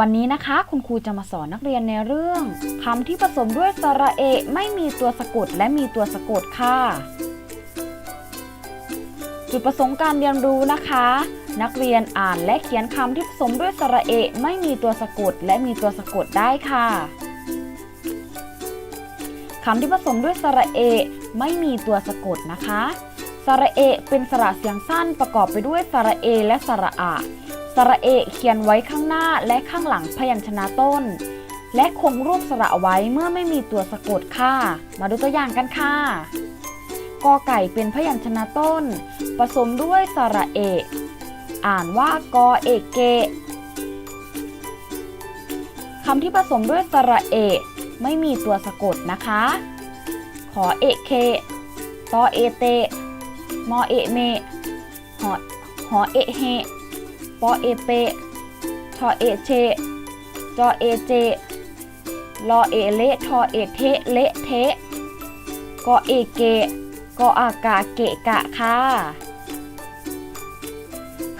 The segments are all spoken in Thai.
วันนี้นะคะคุณครูจะมาสอนนักเรียนในเรื่องคำที่ผสมด้วยสระเอะไม่มีตัวสะกดและมีตัวสะกดค่ะ จุดประสงค์การเรียนรู้นะคะ นักเรียนอ่านและเขียนคำที่ผสมด้วยสระเอะไม่มีตัวสะกดและมีตัวสะกดได้ค่ะคำที่ผสมด้วยสระเอะไม่มีตัวสะกดนะคะสระเอะเป็นสระเสียงสั้นประกอบไปด้วยสระเอ และสระอะ ระเอะเขียนไว้ข้างหน้าและข้างหลังพยัญชนะต้น และคงรูปสระไว้เมื่อไม่มีตัวสะกดค่ะ มาดูตัวอย่างกันค่ะกอไก่เป็นพยัญชนะต้น ผสมด้วยสระเอะอ่านว่ากอเอกเกะคำที่ผสมด้วยสระเอะไม่มีตัวสะกดนะคะ ขอเอกเคตอเอเตมอเอะเมหอหอเอะเฮ ปอเอเปทอเอเชจอเอเจลอเอเลทอเอเทเลเทกอเอเกกออากาเกะกะค่ะ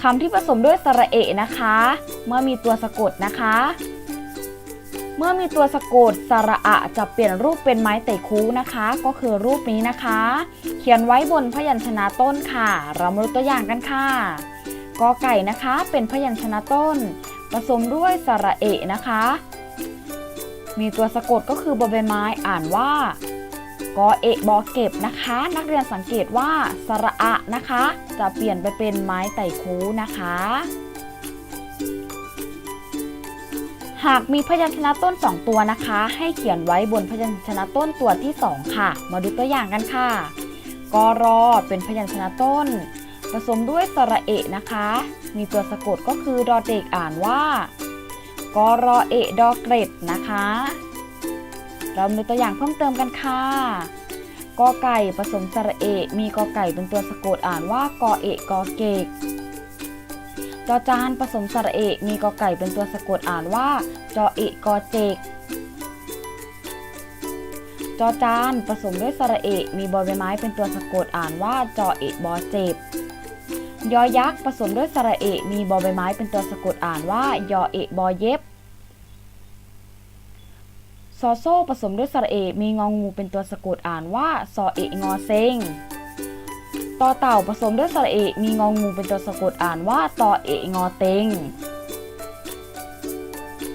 คำที่ผสมด้วยสระเอนะคะ เมื่อมีตัวสะกดนะคะ เมื่อมีตัวสะกดสระอะจะเปลี่ยนรูปเป็นไม้ไต่คูนะคะ ก็คือรูปนี้นะคะ เขียนไว้บนพยัญชนะต้นค่ะ เรามาดูตัวอย่างกันค่ะ กอไก่นะคะ เป็นพยัญชนะต้น ผสมด้วยสระเอะนะคะ มีตัวสะกดก็คือบอใบไม้อ่านว่ากอเอะบอเก็บนะคะ นักเรียนสังเกตว่าสระอะนะคะ จะเปลี่ยนไปเป็นไม้ไต่คูนะคะ หากมีพยัญชนะต้น 2 ตัวนะคะ ให้เขียนไว้บนพยัญชนะต้นตัวที่ 2 ค่ะ มาดูตัวอย่างกันค่ะกอรอเป็นพยัญชนะต้น ผสมด้วยสระเอะนะคะ มีตัวสะกดก็คือดอเด็กอ่านว่ากอรอเอะดอเกร็ดนะคะ เรามาดูตัวอย่างเพิ่มเติมกันค่ะกอไก่ผสมสระเอะมีกอไก่เป็นตัวสะกดอ่านว่ากอเอะกอเกกจอจานผสมสระเอะมีกอไก่เป็นตัวสะกดอ่านว่าจอเอะกอเจกจอจานผสมด้วยสระเอะมีบอใบไม้เป็นตัวสะกดอ่านว่าจอเอะบอเจ็บ ยอยักษ์ผสมด้วยสระเอะมีบอใบไม้เป็นตัวสะกดอ่านว่ายอเอะบอเย็บซอโซ่ผสมด้วยสระเอะมีงองูเป็นตัวสะกดอ่านว่าซอเอะงอเซงต่อเต่าผสมด้วยสระเอะมีงองูเป็นตัวสะกดอ่านว่าตอเอะงอเต็ง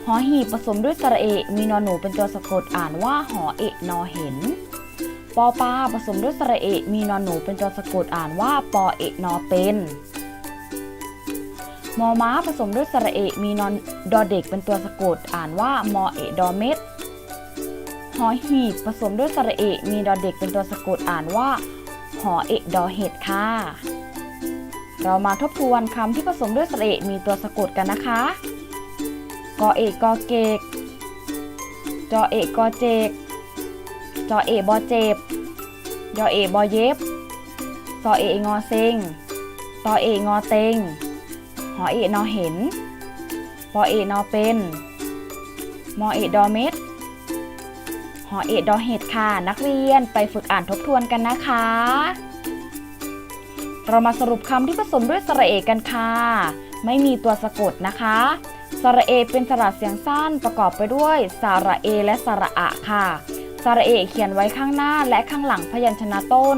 หอหีบผสมด้วยสระเอะมีนอนหนูเป็นตัวสะกดอ่านว่าหอเอะนอเห็น ปอปลาผสมด้วยสระเอะมีนอนหนูเป็นตัวสะกดอ่านว่าปอเอะนอเป็นมอม้าผสมด้วยสระเอะมีนอนดอเด็กเป็นตัวสะกดอ่านว่ามอเอะดอเม็ดหอหีบผสมด้วยสระเอะมีดอเด็กเป็นตัวสะกดอ่านว่า หอเอะดอเห็ดค่ะ เรามาทบทวนคำที่ผสมด้วยสระเอะมีตัวสะกดกันนะคะ กอเอกกอเกกจอเอกกอเจก จอเอบอเจ็บ ยอเอบอเย็บซอเองอเซงตอเองอเต็ง หอเอนอเห็น ปอเอนอเป็น มอเอดอเม็ด หอเอดอเห็ดค่ะ นักเรียนไปฝึกอ่านทบทวนกันนะคะ เรามาสรุปคำที่ผสมด้วยสระเอกันค่ะ ไม่มีตัวสะกดนะคะสระเอเป็นสระเสียงสั้นประกอบไปด้วยสระเอและสระอะค่ะ สระเอเขียนไว้ข้างหน้าและข้างหลังพยัญชนะต้น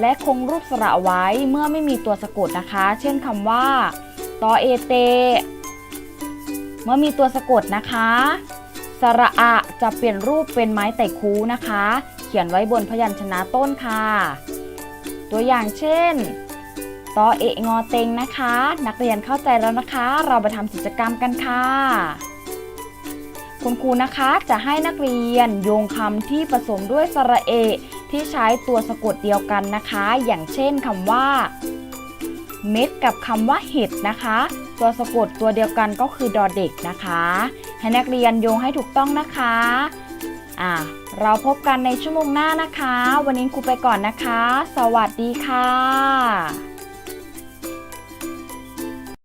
และคงรูปสระไว้เมื่อไม่มีตัวสะกดนะคะ เช่นคำว่าตอเอเต เมื่อมีตัวสะกดนะคะ สระอะจะเปลี่ยนรูปเป็นไม้ไต่คูนะคะ เขียนไว้บนพยัญชนะต้นค่ะ ตัวอย่างเช่นตอเอะงอเต็งนะคะ นักเรียนเข้าใจแล้วนะคะ เราไปทำกิจกรรมกันค่ะ คุณครูนะคะจะให้นักเรียนโยงคำที่ผสมด้วยสระเอ ที่ใช้ตัวสะกดเดียวกันนะคะ อย่างเช่นคำว่า เม็ดกับคำว่าเห็ดนะคะ ตัวสะกดตัวเดียวกันก็คือดอเด็กนะคะ ให้นักเรียนโยงให้ถูกต้องนะคะอ่าเราพบกันในชั่วโมงหน้านะคะ วันนี้ครูไปก่อนนะคะ สวัสดีค่ะ